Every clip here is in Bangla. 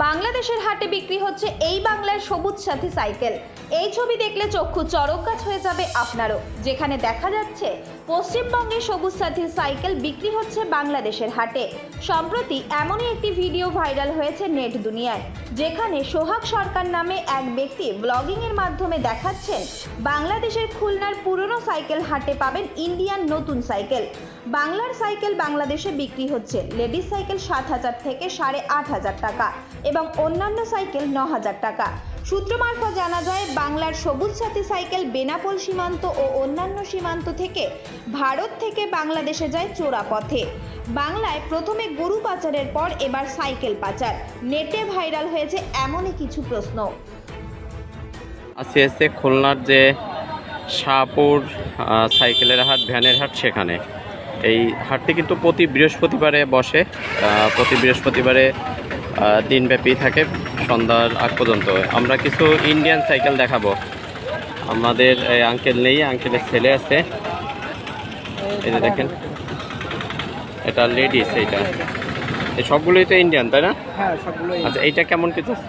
বাংলাদেশের হাটে বিক্রি হচ্ছে এই বাংলার সবুজ সাথী সাইকেল। এই ছবি দেখলে চক্ষু চরক গাছ হয়ে যাবে আপনারও। যেখানে দেখা যাচ্ছে, পশ্চিমবঙ্গে সবুজ সাথী সাইকেল বিক্রি হচ্ছে বাংলাদেশের হাটে। সম্প্রতি এমনই একটি ভিডিও ভাইরাল হয়েছে নেট দুনিয়ায়, যেখানে সোহাগ সরকার নামে এক ব্যক্তি ব্লগিং এর মাধ্যমে দেখাচ্ছেন, বাংলাদেশের খুলনার পুরনো সাইকেল হাটে পাবেন ইন্ডিয়ান নতুন সাইকেল। বাংলার সাইকেল বাংলাদেশে বিক্রি হচ্ছে, লেডিস সাইকেল সাত হাজার থেকে সাড়ে আট হাজার টাকা। এবং অন্যান্য সাইকেল ন হাজার টাকা। সূত্র মারফত জানা যায়, বাংলার সবুজ সাথী সাইকেল বেনাপোল সীমান্ত ও অন্যান্য সীমান্ত থেকে ভারত থেকে বাংলাদেশে যায় চোরা পথে। বাংলায় প্রথমে গরু পাচারের পর এবার সাইকেল পাচার। নেটে ভাইরাল হয়েছে এমনই কিছু প্রশ্ন। আজকে এসে খুলনার যে শাহপুর সাইকেলের হাট, ভ্যানের হাট সেখানে। এই হাটটি কিন্তু প্রতি বৃহস্পতিবারে বসে। প্রতি বৃহস্পতিবারে দিনব্যাপী থাকে সন্ধ্যার আগ পর্যন্ত। আমরা কিছু ইন্ডিয়ান সাইকেল দেখাবো। আমাদের এই আঙ্কেল নেই আঙ্কেলের ছেলে আছে। এই যে দেখেন এটা লেডিস এইটা। এই সবগুলোই তো ইন্ডিয়ান তাই না? হ্যাঁ সবগুলোই আচ্ছা এইটা কেমন কি চাচ্ছ?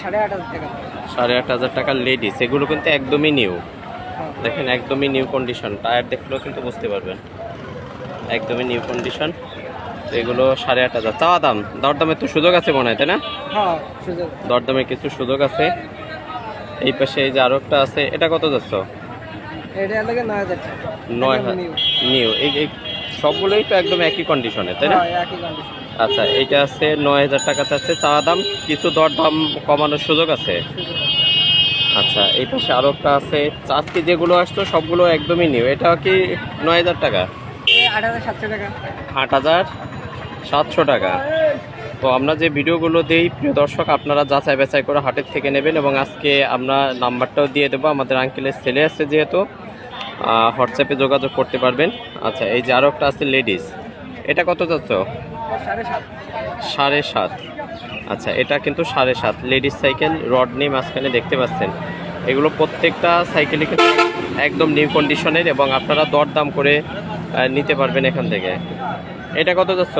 সাড়ে আট হাজার টাকা। লেডিস এগুলো কিন্তু একদমই নিউ হ্যাঁ। দেখেন একদমই নিউ কন্ডিশন টায়ার দেখলেও কিন্তু বুঝতে পারবেন। একদমই নিউ কন্ডিশন এগুলো সাড়ে আট হাজার। চাওয়া দাম? দরদামের তো সুযোগ আছে মনে হয় তাই না? হ্যাঁ দরদামের কিছু সুযোগ আছে। এই পাশে এই যে আরও একটা আছে এটা কত যাচ্ছ? নয়। নিউ এই এই সবগুলোই তো একদম একই কন্ডিশনে তাই না? হ্যাঁ, আচ্ছা এইটা আছে নয় হাজার টাকা চাচ্ছে চাওয়া দাম। কিছু দরদাম কমানোর সুযোগ আছে? আচ্ছা এই পাশে আরও একটা আছে। আজকে যেগুলো আসতো সবগুলো একদমই নিউ এটা কি নয় হাজার টাকা। আট হাজার? সাতশো টাকা। তো আমরা যে ভিডিওগুলো দিই, প্রিয় দর্শক, আপনারা যাচাই বাছাই করে হাটের থেকে নেবেন এবং আজকে আমরা নাম্বারটাও দিয়ে দেবো। আমাদের আঙ্কেলের ছেলে আছে যেহেতু হোয়াটসঅ্যাপে যোগাযোগ করতে পারবেন। আচ্ছা এই যে আরও একটা আছে লেডিস এটা কত যাচ্ছ? সাড়ে সাত। আচ্ছা এটা কিন্তু সাড়ে সাত। লেডিস সাইকেল রড নেই মাঝখানে দেখতে পাচ্ছেন। এগুলো প্রত্যেকটা সাইকেলই কিন্তু একদম নিউ কন্ডিশনের এবং আপনারা দরদাম করে নিতে পারবেন এখান থেকে। এটা কত যাচ্ছ?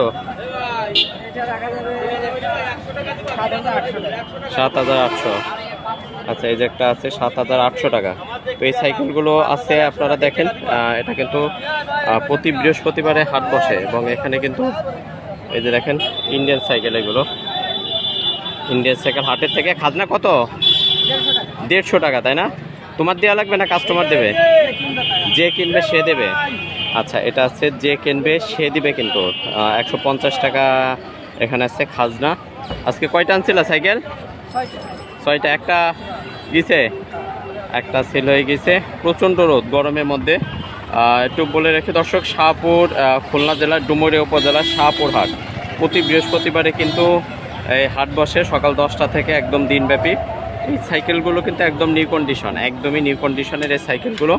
সাত হাজার আটশো। আচ্ছা এই যে একটা আছে, সাত হাজার আটশো টাকা। তো এই সাইকেলগুলো আছে, আপনারা দেখেন এটা কিন্তু প্রতি বৃহস্পতিবারে হাট বসে এবং এখানে কিন্তু এই যে দেখেন ইন্ডিয়ান সাইকেল এগুলো। ইন্ডিয়ান সাইকেল হাটের থেকে খাজনা কত? দেড়শো টাকা, তাই না? তোমার দেওয়া লাগবে না কাস্টমার দেবে? যে কিনবে সে দেবে। আচ্ছা এটা আছে যে কিনবে সে দিবে কিন্তু। একশো পঞ্চাশ টাকা এখানে আছে খাজনা। আজকে কয়টা আনছিল সাইকেল? ছয়টা। একটা গেছে? একটা সেল হয়ে গেছে। প্রচণ্ড রোদ গরমের মধ্যে। একটু বলে রেখে দর্শক, শাহপুর খুলনা জেলার ডুমুরিয়া উপজেলার শাহপুর হাট প্রতি বৃহস্পতিবারে কিন্তু এই হাট বসে সকাল দশটা থেকে একদম দিনব্যাপী। এই সাইকেলগুলো কিন্তু একদম নিউ কন্ডিশন একদমই নিউ কন্ডিশনের এই সাইকেলগুলো।